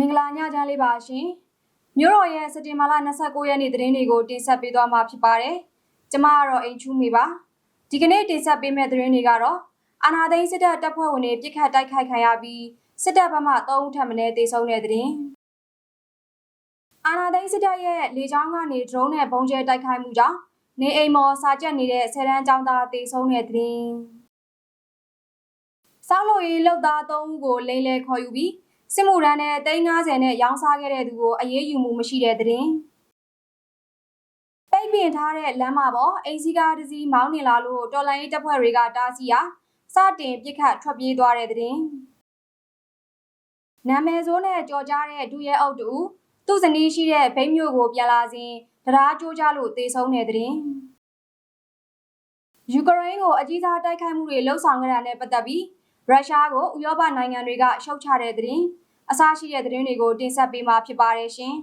မင်္ဂလာညချမ်းလေးပါရှင်မြို့တော်ရဲ့စက်တင်ဘာလ29ရက်နေ့သတင်းတွေကိုတင်ဆက်ပေးသွားမှာဖြစ်ပါတယ်ကျမကတော့အိမ်ချူးမိပါဒီကနေ့တင်ဆက်ပေးမယ့်သတင်းတွေကတော့အာနာသိန်းစစ်တပ်တပ်ဖွဲ့ဝင်တွေပြစ်ခတ်တိုက်ခိုက်ခံရပြီးစစ်တပ်ဘက်မှ3ဦးထပ်မံတေဆုံးတဲ့သတင်းအာနာသိန်းစစ်တပ်ရဲ့လေကြောင်းကနေ drone နဲ့ပုံကျဲတိုက်ခိုက်မှုကြောင့်နေအိမ်မော်စာကျက်နေတဲ့ဆယ်တန်းကျောင်းသားတေဆုံးတဲ့သတင်းစောက်လို့ရေးလောက်သား3ဦးကိုလိမ့်လဲခေါ်ယူပြီး စစ်မှုရန်နဲ့350နဲ့ရောင်းစားခဲ့တဲ့သူကိုအရေးယူမှုမရှိတဲ့သတင်းပိတ်ပင်ထားတဲ့လမ်းမပေါ်အိမ်စီကားတစ်စီးမောင်းနေလာလို့တော်လိုင်းရေးတပ်ဖွဲ့တွေကတားဆီးရာစတင်ပြစ်ခတ်ထွက်ပြေးသွားတဲ့သတင်းနာမည်ဆိုးနဲ့ကြော်ကြားတဲ့ဒူရဲအုပ်တူသူ့ဇနီးရှိတဲ့ဘိန်းမျိုးကိုပြန်လာစဉ်တရားကြိုးကြလို့တေဆုံးတဲ့သတင်းယူကရိန်းကိုအကြီးစားတိုက်ခိုက်မှုတွေလှုံ့ဆော်ခဲ့တာနဲ့ပတ်သက်ပြီးရုရှားကိုဥရောပနိုင်ငံတွေကရှုတ်ချတဲ့သတင်း အစရှိတဲ့သတင်းတွေကိုတင်ဆက်ပေးမှာဖြစ်ပါတယ်ရှင်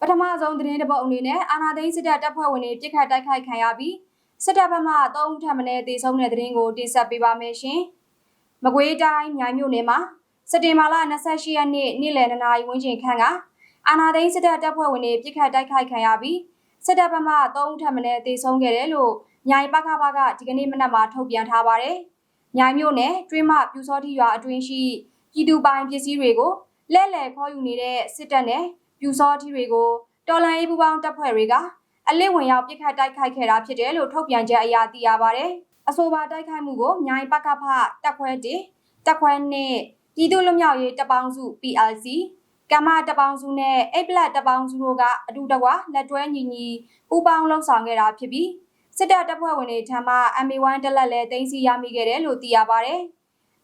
ပထမဆုံးသတင်းတစ်ပုဒ်အနေနဲ့အာနာသိန်းစစ်တပ်တပ်ဖွဲ့ဝင်တွေပြစ်ခတ်တိုက်ခိုက်ခံရပြီးစစ်တပ်ဘက်မှ3ဦးထပ်မံတေဆုံးတဲ့သတင်းကိုတင်ဆက်ပေးပါမယ်ရှင်မကွေးတိုင်းမြိုင်မြို့နယ်မှာစက်တင်ဘာလ28ရက်နေ့နေ့လယ်2နာရီဝန်းကျင်ခန့်ကအာနာသိန်းစစ်တပ်တပ်ဖွဲ့ဝင်တွေပြစ်ခတ်တိုက်ခိုက်ခံရပြီးစစ်တပ်ဘက်မှ3ဦးထပ်မံတေဆုံးခဲ့တယ်လို့မြိုင်ပခဘကဒီကနေ့မနက်မှာထုတ်ပြန်ထားပါတယ်။မြိုင်မြို့နယ်တွင်းမပြူစောတိရွာအတွင်းရှိ ပြည်သူပိုင်ပစ္စည်းတွေကိုလဲလှယ်ခေါ်ယူနေတဲ့စစ်တပ်နဲ့ပြူစောတိတွေကိုတော်လန်ရေးပူပေါင်းတပ်ဖွဲ့တွေကအလစ်ဝင်ရောက်ပစ်ခတ်တိုက်ခိုက်ခဲ့တာဖြစ်တယ်လို့ထုတ်ပြန်ချက်အရသိရပါတယ်။အဆိုပါတိုက်ခိုက်မှုကိုမြိုင်ပကဖတပ်ခွဲ1တပ်ခွဲ2ပြည်သူ့လူမျိုးရေးတပ်ပေါင်းစု PLC ကမ္မတပေါင်းစုနဲ့အိတ်ပလက်တပေါင်းစုတို့ကအတူတကွလက်တွဲညီညီပူးပေါင်းလှုပ်ဆောင်ခဲ့တာဖြစ်ပြီးစစ်တပ်တပ်ဖွဲ့ဝင်တွေထံမှ MA1 တက်လက်လဲတင်စီရမိခဲ့တယ်လို့သိရပါတယ်။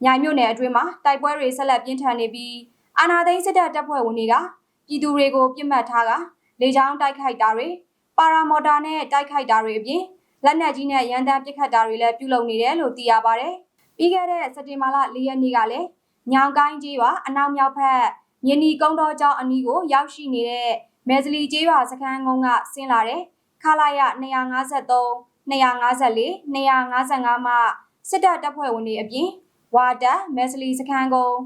ညာမြို့နယ်အတွင်းမှာတိုက်ပွဲတွေဆက်လက်ပြင်းထန်နေပြီးအာနာသိန်းစစ်တပ်တပ်ဖွဲ့ဝင်တွေကပြည်သူတွေကိုပြစ်မှတ်ထားကလေကြောင်းတိုက်ခိုက်တာတွေပါရာမော်တာနဲ့တိုက်ခိုက်တာတွေအပြင်လက်နက်ကြီးနဲ့ရန်တမ်းပစ်ခတ်တာတွေလည်းပြုလုပ်နေတယ်လို့သိရပါတယ်။ပြီးခဲ့တဲ့စက်တင်ဘာလ၄ရက်နေ့ကလည်းညောင်ကိုင်းကြီးပါအနောက်မြောက်ဖက်မြင်းဒီကုန်းတော်ကျောင်းအနီးကိုရောက်ရှိနေတဲ့မဲဇလီကျေးရွာစခန်းကုန်းကဆင်းလာတဲ့ခလာရ253 254 255မှစစ်တပ်တပ်ဖွဲ့ဝင်တွေအပြင် ဝါတက်မက်စလီစခန်းကုန်း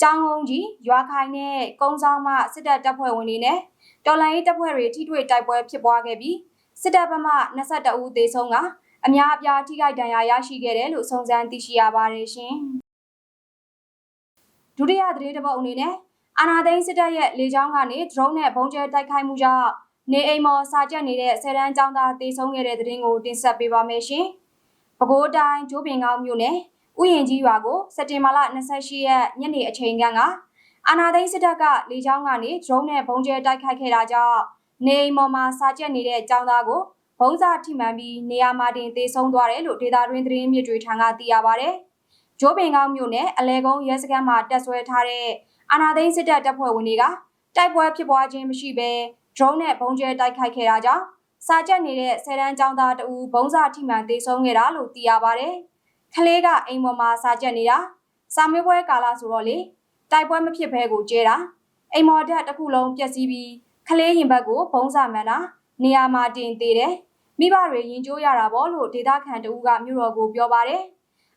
ကျောင်းကုန်းကြီးရွာခိုင်နဲ့ကုန်းဆောင်မှစစ်တပ်တပ်ဖွဲ့ဝင်တွေနဲ့တော်လိုင်းရေးတပ်ဖွဲ့တွေထိတွေ့တိုက်ပွဲဖြစ်ပွားခဲ့ပြီးစစ်တပ်ဘက်မှ22ဦးသေဆုံးကအများအပြားထိခိုက်ဒဏ်ရာရရှိခဲ့တယ်လို့စုံစမ်းသိရှိရပါတယ်ရှင်ဒုတိယသတင်းတစ်ပုဒ်အနေနဲ့အာနာသိန်းစစ်တပ်ရဲ့လေကြောင်းကနေ drone နဲ့ဘုံကျဲတိုက်ခိုက်မှုကြောင့်နေအိမ်မော်စာကျက်နေတဲ့ဆယ်တန်းကျောင်းသားတေဆုံးခဲ့တဲ့သတင်းကိုတင်ဆက်ပေးပါမယ်ရှင်။ပဲခူးတိုင်းကျိုးပင်ကောင်းမြို့နယ် ဥယျင်ကြီးရွာကိုစက်တင်ဘာလ28ရက်ညနေအချိန်ကအာနာသိန်းစစ်တပ်ကလေကြောင်းကနေ drone နဲ့ဘုံကျဲတိုက်ခိုက်ခဲ့တာကြောင့်နေအိမ်မော်မှာစာကျက်နေတဲ့ကျောင်းသားကိုဘုံစာထိမှန်ပြီးနေရာမှာတင်တေဆုံးသွားတယ်လို့ဒေတာတွင်သတင်းမြစ်တွေထံကသိရပါဗျ။ကျိုးပင်ကောင်းမြို့နယ်အလဲကုန်းရဲစခန်းမှာတက်ဆွဲထားတဲ့အာနာသိန်းစစ်တပ်တပ်ဖွဲ့ဝင်တွေကတိုက်ပွဲဖြစ်ပွားခြင်းမရှိဘဲ drone နဲ့ဘုံကျဲတိုက်ခိုက်ခဲ့တာကြောင့်စာကျက်နေတဲ့ဆယ်တန်းကျောင်းသားတဦးဘုံစာထိမှန်သေဆုံးခဲ့တာလို့သိရပါတယ်။ ခလေးကအိမ်ပေါ်မှာစာကျက်နေတာစာမေးပွဲကာလဆိုတော့လေတိုက်ပွဲမဖြစ်ဘဲကိုကျဲတာအိမ်မော်တက်တစ်ခုလုံးပျက်စီးပြီးခလေးရင်ဘက်ကိုဘုံစာမှန်တာနေရာမှာတင်သေးတယ်မိဘတွေရင်ကျိုးရတာပေါ့လို့ဒေတာခန်တဦးကမြို့တော်ကိုပြောပါတယ်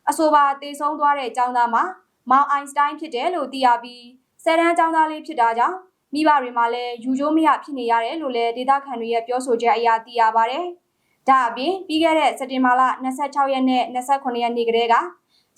အဆိုပါသေဆုံးသွားတဲ့ကျောင်းသားမှာမောင်အိုင်စတိုင်းဖြစ်တယ်လို့သိရပြီးဆယ်တန်းကျောင်းသားလေးဖြစ်တာကြောင့်မိဘတွေမှာလည်းယူကျိုးမရဖြစ်နေရတယ်လို့လည်းဒေသခံတွေရဲ့ပြောဆိုချက်အရသိရပါဗျ။ ဒါအပြင်ပြီးခဲ့တဲ့စက်တင်ဘာလ26ရက်နဲ့28ရက်နေ့ကတည်းက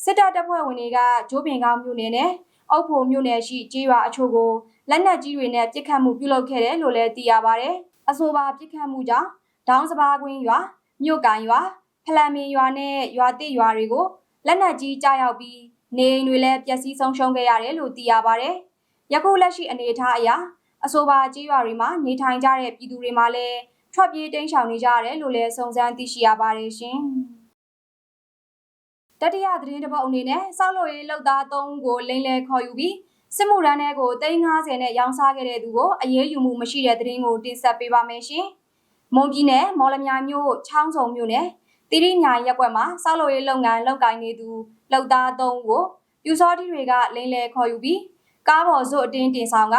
စစ်တပ်တပ်ဖွဲ့ဝင်တွေကဂျိုးပင်ကောင်းမြို့နယ်နဲ့အုပ်ဖို့မြို့နယ်ရှိကြေးရွာအချို့ကိုလက်နက်ကြီးတွေနဲ့ပစ်ခတ်မှုပြုလုပ်ခဲ့တယ်လို့လည်းသိရပါဗျ။အဆိုပါပစ်ခတ်မှုကြောင့်ဒေါင်းစပါးကွင်းရွာမြို့ကန်ရွာဖလန်မင်ရွာနဲ့ရွာတိရွာတွေကိုလက်နက်ကြီးကြားရောက်ပြီးနေအိမ်တွေလည်းပျက်စီးဆုံးရှုံးခဲ့ရတယ်လို့သိရပါဗျ။ယခုလက်ရှိအနေအထားအရအဆိုပါကြေးရွာတွေမှာနေထိုင်ကြတဲ့ပြည်သူတွေမှာလည်း ထွက်ပြေးတိမ်းရှောင်နေကြရတယ်လို့လည်းစုံစမ်းသိရှိရပါတယ်ရှင်။တတိယသတင်းတစ်ပုဒ်အနေနဲ့စောက်လို့ရေးလောက်သား၃ဦးကိုလိမ့်လဲခေါ်ယူပြီးစစ်မှုရန်တွေကို350နဲ့ရောင်းစားခဲ့တဲ့သူကိုအရေးယူမှုမရှိတဲ့သတင်းကိုတင်ဆက်ပေးပါမယ်ရှင်။မွန်ပြည်နယ်မော်လမြိုင်မြို့ချောင်းစုံမြို့နယ်တိရိညာရက်ကွက်မှာစောက်လို့ရေးလုပ်ငန်းလုပ်ကိုင်နေသူလောက်သား၃ဦးကိုပြူစောတိတွေကလိမ့်လဲခေါ်ယူပြီးကားပေါ်ဇွတ်အတင်းတင်ဆောင်က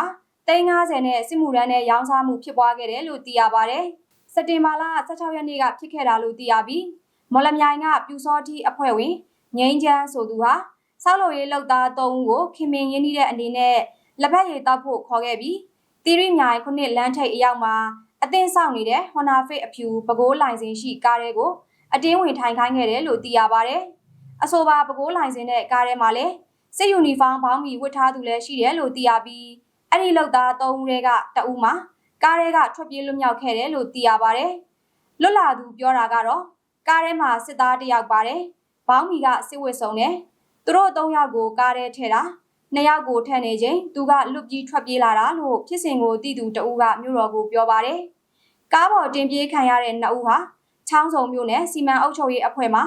350နဲ့စစ်မှုရန်နဲ့ရောင်းစားမှုဖြစ်ပွားခဲ့တယ်လို့သိရပါတယ်။ စက်တင်ဘာလ16ရက်နေ့ကဖြစ်ခဲ့တာလို့သိရပြီးမော်လမြိုင်ကပြူစောတိအဖွဲ့ဝင်ငိမ့်ချမ်းဆိုသူဟာဆောက်လုပ်ရေးလုပ်သား3ဦးကိုခင်မင်ရင်းနှီးတဲ့အနေနဲ့လက်ဖက်ရည်တောက်ဖို့ခေါ်ခဲ့ပြီးတီရိမြိုင်ခုနှစ်လမ်းထိပ်အရောက်မှာအသင်းဆောင်နေတဲ့ Honda Fit အဖြူပကိုးလိုင်စင်ရှိကားတွေကိုအတင်းဝင်ထိုင်ခိုင်းခဲ့တယ်လို့သိရပါတယ်။အဆိုပါပကိုးလိုင်စင်တဲ့ကားထဲမှာလည်းစစ်ယူနီဖောင်းဘောင်းမီဝတ်ထားသူလည်းရှိတယ်လို့သိရပြီးအဲ့ဒီလောက်သား၃ဦးတွေကတအူးမှာ ကားတွေကထွက်ပြေးလွတ်မြောက်ခဲ့တယ်လို့သိရပါတယ်။လွတ်လာသူပြောတာကတော့ကားထဲမှာစစ်သားတစ်ယောက်ပါတယ်။ဘောင်းမီကစစ်ဝတ်စုံတယ်။သူတို့၃ယောက်ကိုကားထဲထည့်တာနှစ်ယောက်ကိုထည့်နေချိန်သူကလွတ်ပြီးထွက်ပြေးလာတာလို့ဖြစ်စဉ်ကိုသိသူတအူးကမြို့တော်ကိုပြောပါတယ်။ကားပေါ်တင်ပြေးခံရတဲ့နှစ်ဦးဟာချောင်းစုံမြို့နယ်စီမံအုပ်ချုပ်ရေးအဖွဲ့မှ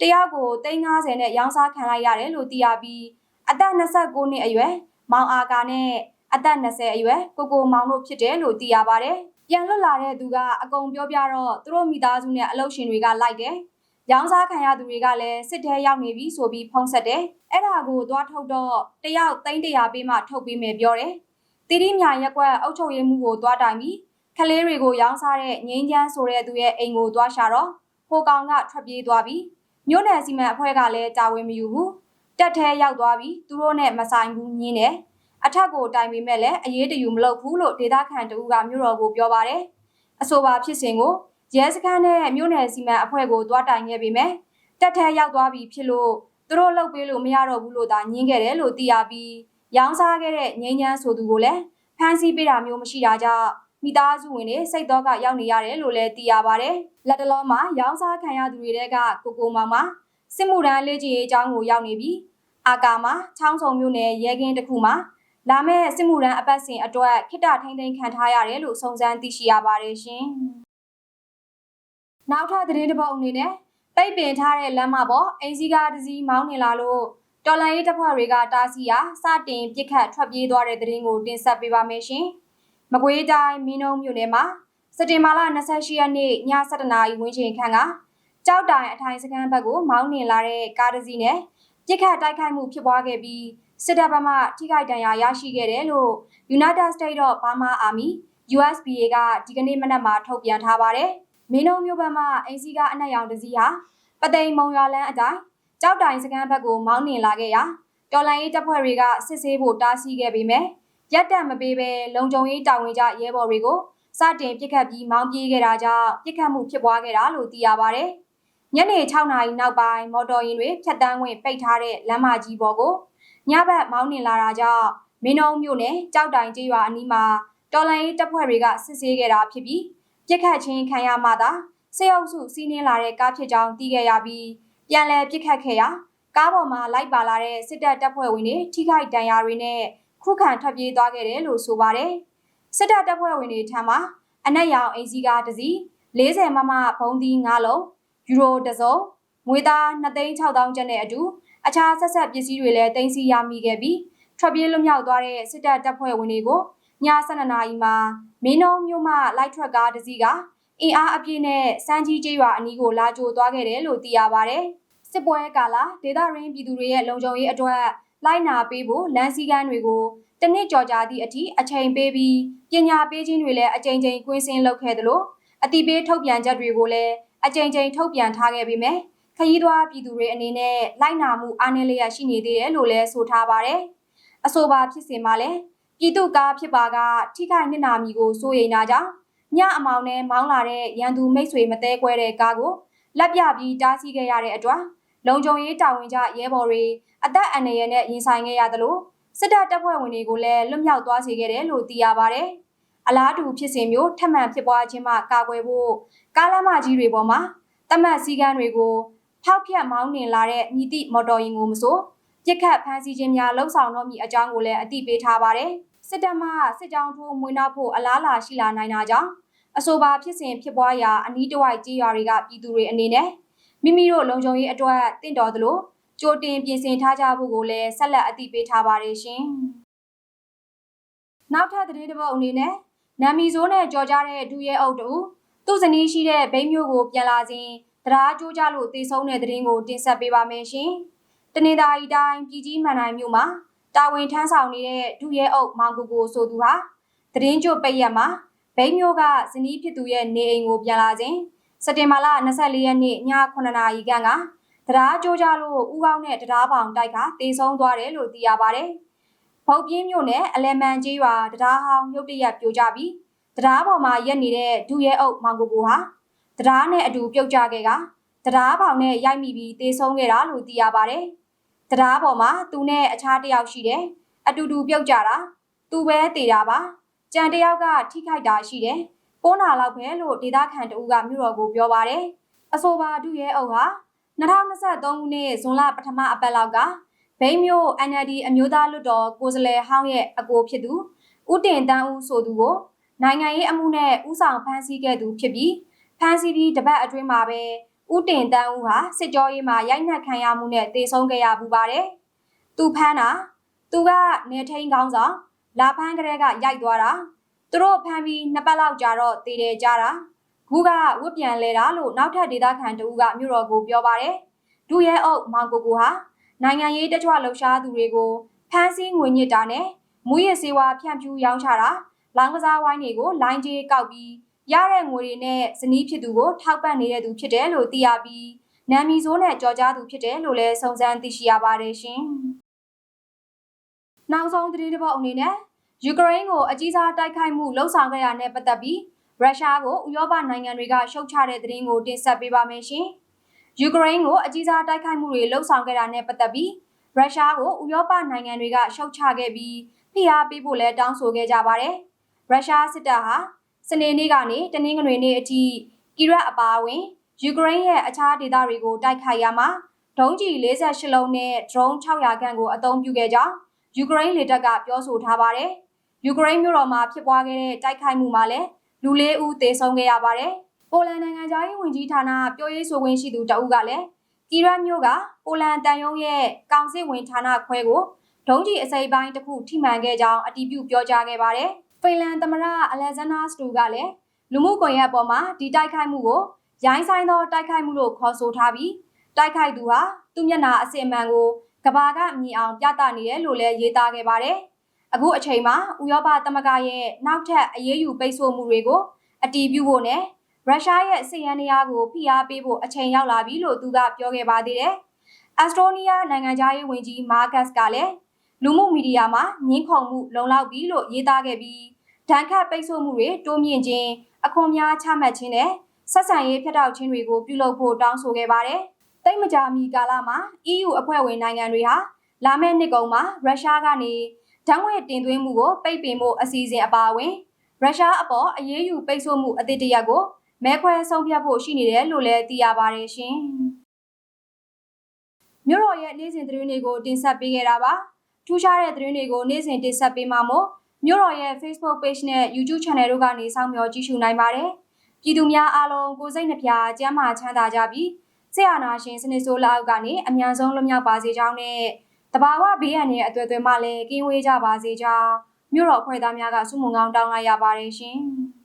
တယောက်ကို350နဲ့ရောင်းစားခံလိုက်ရတယ်လို့သိရပြီးအသက်29နှစ်အရွယ်မောင်အာကာနဲ့ အသက်20အရွယ်ကိုကိုမောင်တို့ဖြစ်တယ်လို့သိရပါတယ်။ပြန်လွတ်လာတဲ့သူကအကုန်ပြောပြတော့သူတို့မိသားစုနဲ့အလုပ်ရှင်တွေကလိုက်တယ်။ရောင်းစားခံရသူတွေကလည်းစစ်ထဲရောက်နေပြီဆိုပြီးဖုံးဆက်တယ်။အဲ့ဒါကိုသွားထုတ်တော့တယောက်300ပေးမှထုတ်ပေးမယ်ပြောတယ်။တိရိမြရက်ကွက်အုပ်ချုပ်ရေးမှုကိုသွားတိုင်ပြီးကလေးတွေကိုရောင်းစားတဲ့ငိမ့်ချမ်းဆိုတဲ့သူရဲ့အိမ်ကိုသွားရှာတော့ဟိုကောင်ကထွက်ပြေးသွားပြီးမြို့နယ်စီမံအဖွဲ့ကလည်းတာဝန်မယူဘူးတက်ထဲရောက်သွားပြီးသူတို့နဲ့မဆိုင်ဘူးညင်းတယ် အထက်ကိုတိုင်ပေမဲ့လည်းအရေးတယူမလုပ်ဘူးလို့ဒေသခံတဦးကမြို့တော်ကိုပြောပါတယ်အဆိုပါဖြစ်စဉ်ကိုရဲစခန်းနဲ့မြို့နယ်စီမံအဖွဲ့ကိုသွားတိုင်ခဲ့ပေမဲ့တက်ထဲရောက်သွားပြီးဖြစ်လို့သူတို့လှုပ်ပေးလို့မရတော့ဘူးလို့သာညင်းခဲ့တယ်လို့သိရပြီးရောင်းစားခဲ့တဲ့ငိမ့်ချမ်းဆိုသူကိုလည်းဖမ်းဆီးပေးတာမျိုးမရှိတာကြောင့်မိသားစုဝင်တွေစိတ်တော့ကရောက်နေရတယ်လို့လည်းသိရပါတယ်။လက်တလုံးမှာရောင်းစားခံရသူတွေတဲကကိုကိုမောင်မှာစစ်မှုထမ်းလေ့ကျင့်ရေးအကြောင်းကိုရောက်နေပြီးအာကာမှာချောင်းစုံမြို့နယ်ရဲကင်းတစ်ခုမှာ လာမဲ့စစ်မှုထမ်းအပတ်စဉ်အတွက်ခိတ္တထိန်းသိမ်းခံထားရတယ်လို့စုံစမ်းသိရှိရပါတယ်ရှင်။နောက်ထပ်သတင်းတစ်ပုဒ်အနေနဲ့ပိတ်ပင်ထားတဲ့လမ်းမပေါ်အင်စီကားတစ်စီးမောင်းနေလာလို့တော်လိုင်းရေးတပ်ဖွဲ့တွေကတားဆီးရာစတင်ပြစ်ခတ်ထွက်ပြေးသွားတဲ့သတင်းကိုတင်ဆက်ပေးပါမယ်ရှင်။မကွေးတိုင်းမင်းုံမြို့နယ်မှာစက်တင်ဘာလ28ရက်နေ့ည7:00နာရီဝန်းကျင်ခန့်ကကြောက်တိုင်အထိုင်စခန်းဘက်ကိုမောင်းနှင်လာတဲ့ကားတစ်စီးနဲ့ပြစ်ခတ်တိုက်ခိုက်မှုဖြစ်ပွားခဲ့ပြီး စစ်တပ်ဘက်မှထိခိုက်ဒဏ်ရာရရှိခဲ့တယ်လို့ United States of Burma Army USBA ကဒီကနေ့မနက်မှာထုတ်ပြန်ထားပါတယ်။မင်းုံမြို့ဘက်မှအင်စီကအနက်ရောင်တစ်စီးဟာပသိမ်မုံရွာလန်းအတိုင်းကြောက်တိုင်စခန်းဘက်ကိုမောင်းနှင်လာခဲ့ရာတော်လိုင်းရေးတပ်ဖွဲ့တွေကစစ်ဆေးဖို့တားဆီးခဲ့ပေမဲ့ရက်တက်မပေးဘဲလုံခြုံရေးတာဝန်ကျရဲဘော်တွေကိုစတင်ပစ်ခတ်ပြီးမောင်းပြေးခဲ့တာကြောင့်ပစ်ခတ်မှုဖြစ်ပွားခဲ့တာလို့သိရပါဗျ။ညနေ6နာရီနောက်ပိုင်းမော်တော်ယာဉ်တွေဖြတ်တန်းဝင်ပိတ်ထားတဲ့လမ်းမကြီးပေါ်ကို ညဘက်မောင်းနှင်လာတာကြောင့်မင်းုံမြို့နယ်ကြောက်တိုင်ကျေးရွာအနီးမှာတော်လိုင်းတပ်ဖွဲ့တွေကစစ်ဆေးခဲ့တာဖြစ်ပြီးပြစ်ခတ်ချင်းခံရမှသာစေအုပ်စုစီးနှင်းလာတဲ့ကားဖြစ်ကြောင်းသိခဲ့ရပြီးပြန်လည်ပြစ်ခတ်ခဲ့ရာကားပေါ်မှာလိုက်ပါလာတဲ့စစ်တပ်တပ်ဖွဲ့ဝင်တွေထိခိုက်ဒဏ်ရာတွေနဲ့ခုခံထွက်ပြေးသွားခဲ့တယ်လို့ဆိုပါတယ်။စစ်တပ်တပ်ဖွဲ့ဝင်တွေထံမှာအနက်ရောင်အင်စီကားတစ်စီး40မမဘုံသီး9လုံးယူရိုတစ်စုံငွေသား2,6000ကျပ်နဲ့အတူ အခြားဆက်ဆက်ပစ္စည်းတွေလည်းတင်စီရမိခဲ့ပြီးထွက်ပြေးလွတ်မြောက်သွားတဲ့စစ်တပ်တပ်ဖွဲ့ဝင်တွေကိုည7:00နာရီမှာမင်းုံမြို့မှလိုက်ထွက်ကားတစ်စီးကအင်အားအပြည့်နဲ့စမ်းကြီးကျေးရွာအနီးကိုလာကြိုသွားခဲ့တယ်လို့သိရပါဗျ။စစ်ပွဲကာလဒေသရင်းပြည်သူတွေရဲ့လုံခြုံရေးအတွက်လိုက်နာပေးဖို့လမ်းစည်းကမ်းတွေကိုတနစ်ကြော်ကြသည့်အထိအချိန်ပေးပြီးပညာပေးခြင်းတွေလည်းအကြိမ်ကြိမ်ကွင်းစင်းလုပ်ခဲ့သလိုအတိပေးထုတ်ပြန်ချက်တွေကိုလည်းအကြိမ်ကြိမ်ထုတ်ပြန်ထားခဲ့ပေမဲ့ ခရီးသွားပြည်သူတွေအနေနဲ့လိုက်နာမှုအားနည်းလျက်ရှိနေသေးတယ်လို့လည်းဆိုထားပါတယ်။အဆိုပါဖြစ်စဉ်မှာလည်းပြည်သူကားဖြစ်ပါကထိခိုက်နစ်နာမိကိုစိုးရိမ်တာကြောင့်ညအမောင်နဲ့မောင်းလာတဲ့ရန်သူမိတ်ဆွေမတဲကွဲတဲ့ကားကိုလက်ပြပြီးတားဆီးခဲ့ရတဲ့အတွက်လုံခြုံရေးတာဝန်ကျရဲဘော်တွေအသက်အန္တရာယ်နဲ့ရင်ဆိုင်ခဲ့ရသလိုစစ်တပ်တပ်ဖွဲ့ဝင်တွေကိုလည်းလွတ်မြောက်သွားစေခဲ့တယ်လို့သိရပါတယ်။အလားတူဖြစ်စဉ်မျိုးထပ်မံဖြစ်ပွားခြင်းမှကာကွယ်ဖို့ကားလမ်းမကြီးတွေပေါ်မှာတမတ်စည်းကမ်းတွေကို ဖောက်ဖျက်မောင်းနှင်လာတဲ့မြစ်တိမော်တော်ယာဉ်ကိုမဆိုပြစ်ခတ်ဖမ်းဆီးခြင်းများလှုံ့ဆော်တော့မည်အကြောင်းကိုလည်းအသိပေးထားပါတယ်။စစ်တပ်မှစစ်ကြောင်းထိုးမွေးနှောက်ဖို့အလားအလာရှိလာနိုင်တာကြောင့်အဆိုပါဖြစ်စဉ်ဖြစ်ပွားရာအနီးတစ်ဝိုက်ကြေးရွာတွေကပြည်သူတွေအနေနဲ့မိမိတို့လုံခြုံရေးအတွက်တင့်တော်သလိုကြိုတင်ပြင်ဆင်ထားကြဖို့ကိုလည်းဆက်လက်အသိပေးထားပါတယ်ရှင်။နောက်ထပ်သတင်းတစ်ပုဒ်အနေနဲ့နာမီဇိုးနဲ့ကြော်ကြတဲ့ဒူရဲအုပ်တူသူ့ဇနီးရှိတဲ့ဘိန်းမျိုးကိုပြန်လာစဉ် တရားကြိုးကြလို့တေဆုံးတဲ့သတင်းကိုတင်ဆက်ပေးပါမယ်ရှင်။တနင်္သာရီတိုင်းပြည်ကြီးမှန်တိုင်းမြို့မှာတာဝန်ထမ်းဆောင်နေတဲ့ဒူရဲအုပ်မောင်ကိုကိုဆိုသူဟာသတင်းကြိုပိတ်ရက်မှာဘိန်းမျိုးကဇနီးဖြစ်သူရဲ့နေအိမ်ကိုပြန်လာစဉ်စက်တင်ဘာလ24ရက်နေ့ည9:00နာရီခန့်ကတရားကြိုးကြလို့ဥကောင်းနဲ့တရားပေါင်တိုက်ကတေဆုံးသွားတယ်လို့သိရပါတယ်။ဗုတ်ပြင်းမြို့နယ်အလဲမန်ကြီးရွာတရားဟောင်းရုတ်တရက်ပြိုကျပြီးတရားပေါ်မှာရက်နေတဲ့ဒူရဲအုပ်မောင်ကိုကိုဟာ တရားနဲ့အတူပြုတ်ကျခဲ့ကတရားပေါင်နဲ့ရိုက်မိပြီးတေဆုံးခဲ့တာလို့သိရပါတယ်။တရားပေါ်မှာသူနဲ့အခြားတစ်ယောက်ရှိတယ်။အတူတူပြုတ်ကျတာသူပဲတည်တာပါ။ကြံတစ်ယောက်ကထိခိုက်တာရှိတယ်။ပိုးနာလောက်ပဲလို့ဒေသခံတဦးကမြို့တော်ကိုပြောပါတယ်။အဆိုပါဒူရဲအုပ်ဟာ2023ခုနှစ်ဇွန်လပထမအပတ်လောက်ကဘိန်းမျိုး NLD အမျိုးသားလွတ်တော်ကိုယ်စားလှယ်ဟောင်းရဲ့အကိုဖြစ်သူဦးတင်တန်းဦးဆိုသူကိုနိုင်ငံရေးအမှုနဲ့ဥဆောင်ဖမ်းဆီးခဲ့သူဖြစ်ပြီး ဖမ်းဆီးပြီးတပတ်အတွင်းမှာပဲဦးတင်တန်းဦးဟာစစ်ကြောရေးမှာရိုက်နှက်ခံရမှုနဲ့တေဆုံးခဲ့ရပူပါတယ်။သူဖမ်းတာသူကနေထိန်ကောင်းဆောင်လာဖမ်းကလေးကရိုက်သွားတာသူတို့ဖမ်းပြီးနှစ်ပတ်လောက်ကြာတော့တေတယ်ကြတာခုကဝတ်ပြန်လဲတာလို့နောက်ထပ်ဒေသခံတဦးကမြို့တော်ကိုပြောပါတယ်။ဒူရဲအုပ်မောင်ကိုကိုဟာနိုင်ငံရေးတကြွလှုပ်ရှားသူတွေကိုဖမ်းဆီးငွေညစ်တာနဲ့မူရစ်စေဝါဖြန့်ဖြူးရောင်းချတာလောင်းကစားဝိုင်းတွေကိုလိုင်းကြီးကောက်ပြီး ရတဲ့ငွေတွေနဲ့ဇနီးဖြစ်သူကိုထောက်ပံ့နေတဲ့သူဖြစ်တယ်လို့သိရပြီးနာမည်ဆိုးနဲ့ကြော်ကြားသူဖြစ်တယ်လို့လည်းစုံစမ်းသိရှိရပါတယ်ရှင်။နောက်ဆုံးသတင်းတစ်ပုဒ်အနေနဲ့ယူကရိန်းကိုအကြီးစားတိုက်ခိုက်မှုလှုံ့ဆော်ခဲ့ရတဲ့ပတ်သက်ပြီးရုရှားကိုဥရောပနိုင်ငံတွေကရှုတ်ချတဲ့သတင်းကိုတင်ဆက်ပေးပါမယ်ရှင်။ယူကရိန်းကိုအကြီးစားတိုက်ခိုက်မှုတွေလှုံ့ဆော်ခဲ့တာနဲ့ပတ်သက်ပြီးရုရှားကိုဥရောပနိုင်ငံတွေကရှုတ်ချခဲ့ပြီးဖိအားပေးဖို့လည်းတောင်းဆိုခဲ့ကြပါတယ်။ရုရှားစစ်တပ်ဟာ စနေနေ့ကနေတနင်္ဂနွေနေ့အထိကီရက်အပါအဝင်ယူကရိန်းရဲ့အခြားဒေသတွေကိုတိုက်ခိုက်ရမှာဒုံးကျည်48လုံးနဲ့ drone 600ခန့်ကိုအသုံးပြုခဲ့ကြောင်းယူကရိန်းလေတပ်ကပြောဆိုထားပါတယ်။ယူကရိန်းမြို့တော်မှာဖြစ်ပွားခဲ့တဲ့တိုက်ခိုက်မှုမှာလည်းလူလေးဦးသေဆုံးခဲ့ရပါတယ်။ပိုလန်နိုင်ငံသားရေးဝန်ကြီးဌာနပြောရေးဆိုခွင့်ရှိသူတအုပ်ကလည်းကီရက်မြို့ကပိုလန်တန်ယုံရဲ့ကောင်စစ်ဝင်ဌာနခွဲကိုဒုံးကျည်အစိပ်ပိုင်းတစ်ခုထိမှန်ခဲ့ကြောင်းအတည်ပြုပြောကြားခဲ့ပါတယ်။ ဖိလန်သမ္မတအလက်ဇန်နာစတူကလည်းလူမှုကွန်ရက်ပေါ်မှာဒီတိုက်ခိုက်မှုကိုရိုင်းဆိုင်သောတိုက်ခိုက်မှုလို့ခေါ်ဆိုထားပြီးတိုက်ခိုက်သူဟာသူ့မျက်နှာအစင်အမှန်ကိုကဘာကမြင်အောင်ပြသနေတယ်လို့လည်းရေးသားခဲ့ပါတယ်။အခုအချိန်မှာဥရောပသမဂ္ဂရဲ့နောက်ထပ်အရေးယူပိတ်ဆို့မှုတွေကိုအတီးပြုဖို့နဲ့ရုရှားရဲ့စစ်ရန်နေရာကိုဖိအားပေးဖို့အချိန်ရောက်လာပြီလို့သူကပြောခဲ့ပါသေးတယ်။အက်စတိုးနီးယားနိုင်ငံသားရေးဝန်ကြီးမာကတ်ကလည်း လူမှုမီဒီယာမှာငင်းခုန်မှုလုံလောက်ပြီလို့ရေးသားခဲ့ပြီးဒဏ်ခတ်ပိတ်ဆို့မှုတွေတိုးမြင့်ခြင်းအခွန်များချမှတ်ခြင်းနဲ့ဆက်ဆံရေးဖျက်တောက်ခြင်းတွေကိုပြုလုပ်ဖို့တောင်းဆိုခဲ့ပါတယ်။တိတ်မကြာမီကာလမှာ EU အဖွဲ့ဝင်နိုင်ငံတွေဟာလာမယ့်နှစ်ကုန်မှာရုရှားကနေဓာတ်ငွေတင်သွင်းမှုကိုပိတ်ပင်ဖို့အစီအစဉ်အပါအဝင်ရုရှားအပေါ်အရေးယူပိတ်ဆို့မှုအသစ်တရက်ကိုမဲခွဲဆုံးဖြတ်ဖို့ရှိနေတယ်လို့လည်းသိရပါတယ်ရှင်။မြို့တော်ရဲ့နေ့စဉ်သတင်းတွေကိုတင်ဆက်ပေးခဲ့တာပါ။ ထူးခြားတဲ့သတင်းတွေကိုနေ့စဉ်တင်ဆက်ပေးမှာမို့မြို့တော်ရဲ့ Facebook Page နဲ့ YouTube Channel တို့ကနေစောင့်မျှော်ကြည့်ရှုနိုင်ပါတယ်။ပြည်သူများအားလုံးကိုစိတ်နှပြကျန်းမာချမ်းသာကြပြီးဆရာနာရှင်စနစ်ဆိုးလောက်ကနေအမြန်ဆုံးလွတ်မြောက်ပါစေကြောင်းနဲ့တဘာဝဘေးရန်ရဲ့အသွေးသွေးမှလည်းကင်းဝေးကြပါစေကြောင်းမြို့တော်ဖွဲ့သားများကဆုမွန်ကောင်းတောင်းလိုက်ရပါတယ်ရှင်။